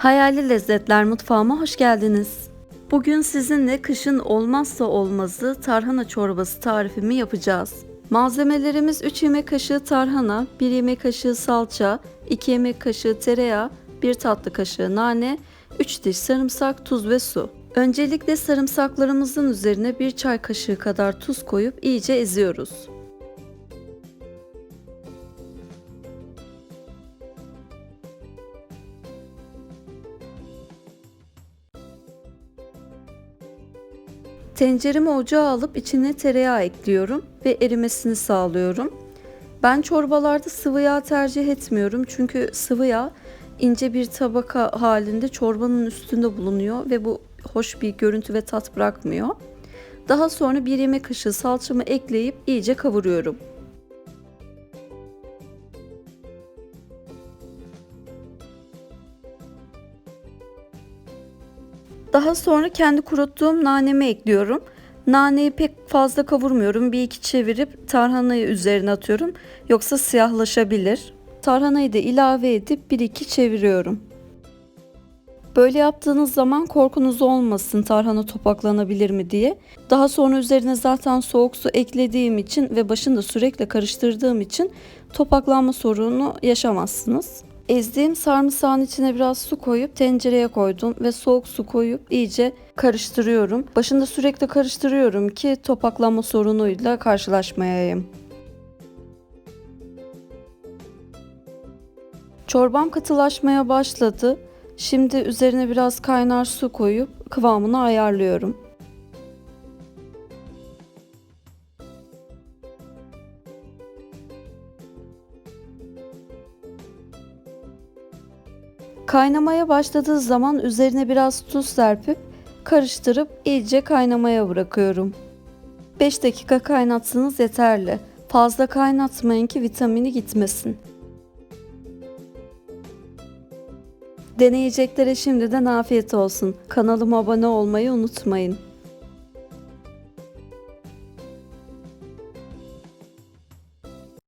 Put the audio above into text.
Hayali Lezzetler Mutfağıma hoş geldiniz. Bugün sizinle kışın olmazsa olmazı tarhana çorbası tarifimi yapacağız. Malzemelerimiz 3 yemek kaşığı tarhana, 1 yemek kaşığı salça, 2 yemek kaşığı tereyağı, 1 tatlı kaşığı nane, 3 diş sarımsak, tuz ve su. Öncelikle sarımsaklarımızın üzerine 1 çay kaşığı kadar tuz koyup iyice eziyoruz. Tenceremi ocağa alıp içine tereyağı ekliyorum ve erimesini sağlıyorum. Ben çorbalarda sıvı yağ tercih etmiyorum çünkü sıvı yağ ince bir tabaka halinde çorbanın üstünde bulunuyor ve bu hoş bir görüntü ve tat bırakmıyor. Daha sonra bir yemek kaşığı salçamı ekleyip iyice kavuruyorum. Daha sonra kendi kuruttuğum nanemi ekliyorum. Naneyi pek fazla kavurmuyorum. Bir iki çevirip tarhanayı üzerine atıyorum. Yoksa siyahlaşabilir. Tarhanayı da ilave edip bir iki çeviriyorum. Böyle yaptığınız zaman korkunuz olmasın tarhana topaklanabilir mi diye. Daha sonra üzerine zaten soğuk su eklediğim için ve başında sürekli karıştırdığım için topaklanma sorunu yaşamazsınız. Ezdiğim sarımsağın içine biraz su koyup tencereye koydum ve soğuk su koyup iyice karıştırıyorum. Başında sürekli karıştırıyorum ki topaklanma sorunuyla karşılaşmayayım. Çorbam katılaşmaya başladı. Şimdi üzerine biraz kaynar su koyup kıvamını ayarlıyorum. Kaynamaya başladığı zaman üzerine biraz tuz serpip karıştırıp iyice kaynamaya bırakıyorum. 5 dakika kaynatsanız yeterli. Fazla kaynatmayın ki vitamini gitmesin. Deneyeceklere şimdiden afiyet olsun. Kanalıma abone olmayı unutmayın.